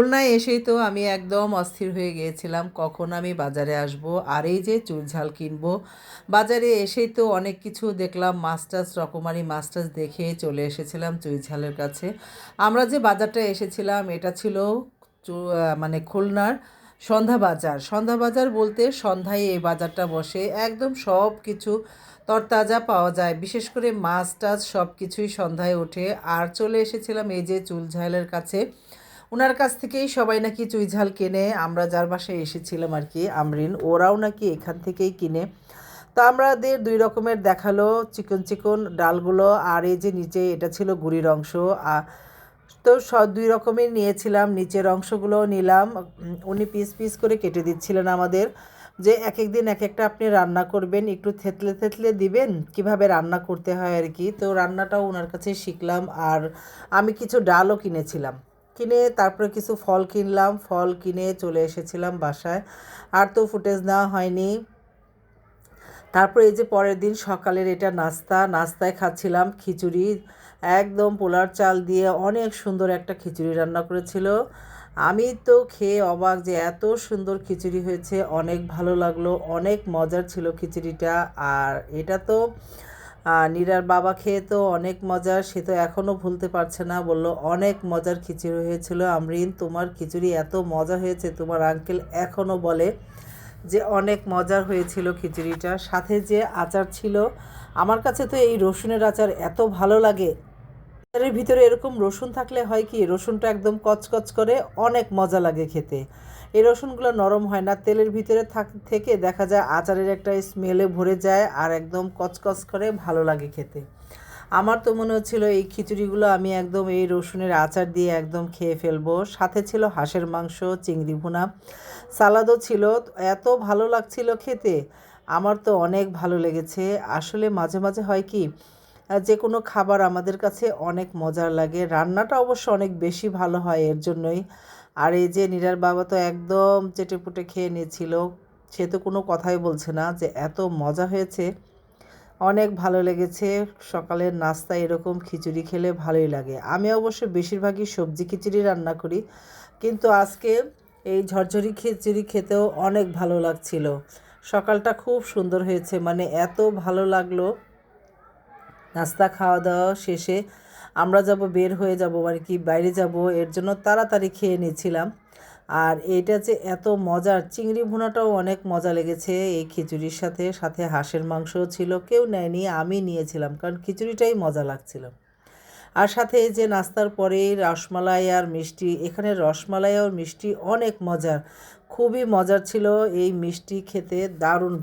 খুলনায় এসেই তো আমি একদম অস্থির হয়ে গিয়েছিলাম। কখন আমি বাজারে আসব আর এই যে চুল ঝাল কিনবো। বাজারে এসেই তো অনেক কিছু দেখলাম, মাস্টার্স, রকমারি মাস্টার্স দেখে চলে এসেছিলাম চুই ঝালের কাছে। আমরা যে বাজারটা এসেছিলাম, এটা ছিল মানে খুলনার সন্ধ্যা বাজার। সন্ধ্যা বাজার বলতে সন্ধ্যায় এই বাজারটা বসে একদম সব কিছু তরতাজা পাওয়া যায়। বিশেষ করে মাছ টাছ সব কিছুই সন্ধ্যায় ওঠে। আর চলে এসেছিলাম এই যে চুল ঝালের কাছে। ওনার কাছ থেকেই সবাই নাকি চুই ঝাল কেনে, আমরা যার বাসায় এসেছিলাম আর কি, আমরিন, ওরাও নাকি এখান থেকেই কিনে। তো আমাদের দুই রকমের দেখাল, চিকন চিকন ডালগুলো আর এই যে নিচে এটা ছিল গুড়ির অংশ তো সব দুই রকমের নিয়েছিলাম, নিচের অংশগুলো নিলাম। উনি পিস পিস করে কেটে দিচ্ছিলেন আমাদের, যে এক এক দিন এক একটা আপনি রান্না করবেন, একটু থেতলে থেতলে দিবেন, কীভাবে রান্না করতে হয় আর কি। তো রান্নাটাও ওনার কাছে শিখলাম, আর আমি কিছু ডালও কিনেছিলাম। কিনে তারপরে কিছু ফল কিনলাম, ফল কিনে চলে এসেছিলাম বাসায়। আর তো ফুটেজ নেওয়া হয়নি। তারপরে এই যে পরের দিন সকালের এটা নাস্তা, নাস্তায় খাচ্ছিলাম খিচুড়ি। একদম পোলার চাল দিয়ে অনেক সুন্দর একটা খিচুড়ি রান্না করেছিল। আমি তো খেয়ে অবাক যে এত সুন্দর খিচুড়ি হয়েছে, অনেক ভালো লাগল, অনেক মজার ছিল খিচুড়িটা। আর এটা তো নীরার বাবা খেয়ে তো অনেক মজার, সে তো এখনও ভুলতে পারছে না। বলল, অনেক মজার খিচুড়ি হয়েছিল, আমরিন। তোমার খিচুড়ি এত মজা হয়েছে, তোমার আঙ্কেল এখনও বলে যে অনেক মজার হয়েছিল খিচুড়িটা। সাথে যে আচার ছিল, আমার কাছে তো এই রসুনের আচার এত ভালো লাগে আচারের ভিতরে এরকম রসুন থাকলে হয় কি, রসুনটা একদম কচকচ করে অনেক মজা লাগে খেতে। এই রসুনগুলো নরম হয় না, তেলের ভিতরে থাক- দেখা যায় আচারের একটা স্মেলে ভরে যায় আর একদম কচকচ করে ভালো লাগে খেতে। আমার তো মনে হচ্ছিল এই খিচুড়িগুলো আমি একদম এই রসুনের আচার দিয়ে একদম খেয়ে ফেলব। সাথে ছিল হাঁসের মাংস, চিংড়ি ভুনা, সালাদও ছিল, এত ভালো লাগছিল খেতে। আমার তো অনেক ভালো লেগেছে। আসলে মাঝে মাঝে হয় কি যে কোনো খাবার আমাদের কাছে অনেক মজার লাগে। রান্নাটা অবশ্য অনেক বেশি ভালো হয় এর জন্যই। আর এই যে নীরার বাবা তো একদম চেটেপুটে খেয়ে নিয়েছিল, সে তো কোনো কথাই বলছে না যে এত মজা হয়েছে। অনেক ভালো লেগেছে, সকালের নাস্তা এরকম খিচুড়ি খেলে ভালোই লাগে। আমি অবশ্য বেশিরভাগই সবজি খিচুড়ি রান্না করি, কিন্তু আজকে এই ঝরঝরি খিচুড়ি খেতেও অনেক ভালো লাগছিল। সকালটা খুব সুন্দর হয়েছে মানে এত ভালো লাগল। নাস্তা খাওয়া দাওয়া শেষে আমরা যাব, বের হয়ে যাব মানে কি, বাইরে যাব। এর জন্য তাড়াতাড়ি খেয়ে নিয়েছিলাম আর এইটা যে এত মজার, চিংড়ি ভুনাটাও অনেক মজা লেগেছে। এই খিচুড়ির সাথে সাথে হাঁসের মাংসও ছিল। কেউ নেয়নি, আমি নিয়েছিলাম, কারণ খিচুড়িটাই মজা লাগছিল। আর সাথে যে নাস্তার পরেই রসমালাই আর মিষ্টি, এখানে রসমালাই আর মিষ্টি অনেক মজার, খুবই মজার ছিল। এই মিষ্টি খেতে দারুণ